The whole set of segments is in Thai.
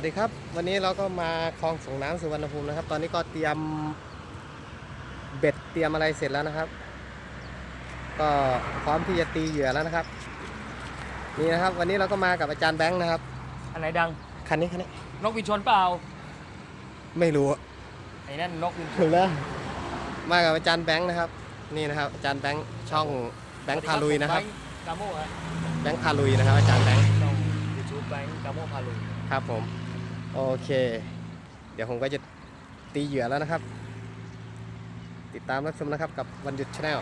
วัสดีครับ วันนี้เราก็มาคลองส่งน้ำสุวรรณภูมินะครับ ตอนนี้ก็เตรียมเบ็ดเตรียมอะไรเสร็จแล้วนะครับ ก็พร้อมที่จะตีเหยื่อแล้วนะครับ นี่นะครับ วันนี้เราก็มากับอาจารย์แบงค์นะครับ อันไหนดัง คันนี้คันนี้นกวินชนเปล่า ไม่รู้อะไอ้นั่นนกวินชถูนกแล้วมากับอาจารย์แบงค์นะครับ นี่นะครับ อาจารย์แบงค์ช่องแบงค์พาลุยนะครับกาโม่ฮะแบงค์พาลุยนะครับ อาจารย์แบงค์ช่องยูทูบแบงค์กาโม่พาลุยครับผม โอเค เดี๋ยวผมก็จะตีเหยื่อแล้วนะครับ ติดตามรับชมนะครับกับวันหยุดชาแนล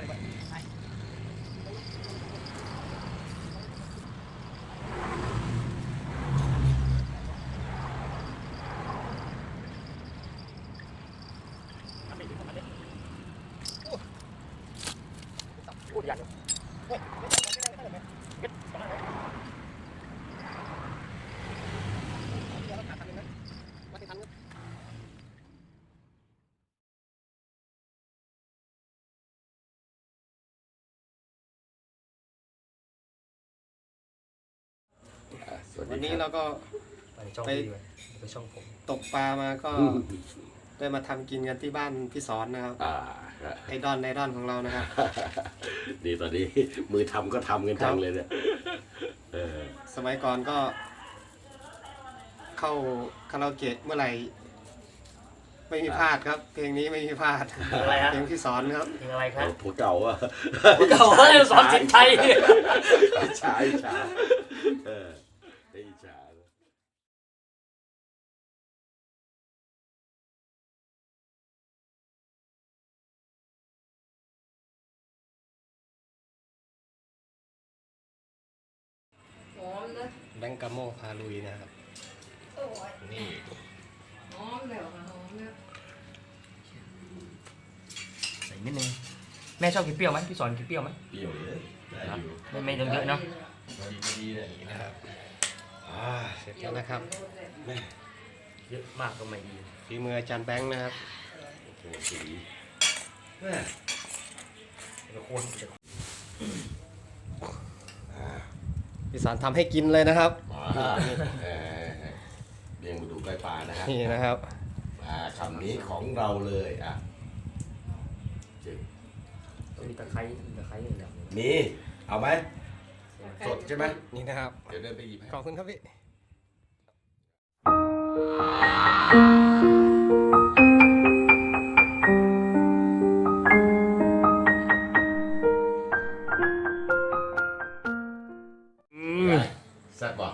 พูดอย่างเดียว วันนี้เราก็ไปช่องไปพี่ด้วยไปช่องผม ตกปลามาก็ได้มาทำกินกันที่บ้านพี่สอนนะครับอ่าไอดอนไอดอนของเรานะครับดีตอนนี้มือทำก็ทำกันจังเลยเนี่ยเออสมัยก่อนก็ เข้าคาราโอเกะเมื่อไหร่ไม่มีพลาดครับ เพลงนี้ไม่มีพลาดอะไรฮะเพลงพี่สอนครับเพลงอะไรครับผัวเก่าอะเก่าเฮ้ยสอนสินชัยอิจฉาอิจฉาเอ แบงก์กาโมพาลุยนะครับโอ้ยนี่หอมแล้วค่ะหอมแล้วใส่นิดนึงแม่ชอบกินเปรี้ยวไหมพี่สอนกินเปรี้ยวไหมเปรี้ยวเลยได้อยู่ไม่ไม่ต้องเยอะเนาะพอดีพอดีเนี่ยนี่นะครับอ่าเสร็จแล้วนะครับเยอะมากก็ไม่ดีฝีมืออาจารย์แบงค์นะครับโอ้โหสีแม่เดี๋ยวคนเดี๋ยว พี่สอนทำให้กินเลยนะครับเออเลี้ยงมาดูใกล้ปลานะฮะนี่นะครับ อ่าคำนี้ของเราเลยอะจึงมีตะไคร้มีตะไคร้อย่างเดียวมีเอาไหมสดใช่ไหมนี่นะครับ เดี๋ยวเดินไปหยิบให้ ขอบคุณครับพี่ แซ่บบ่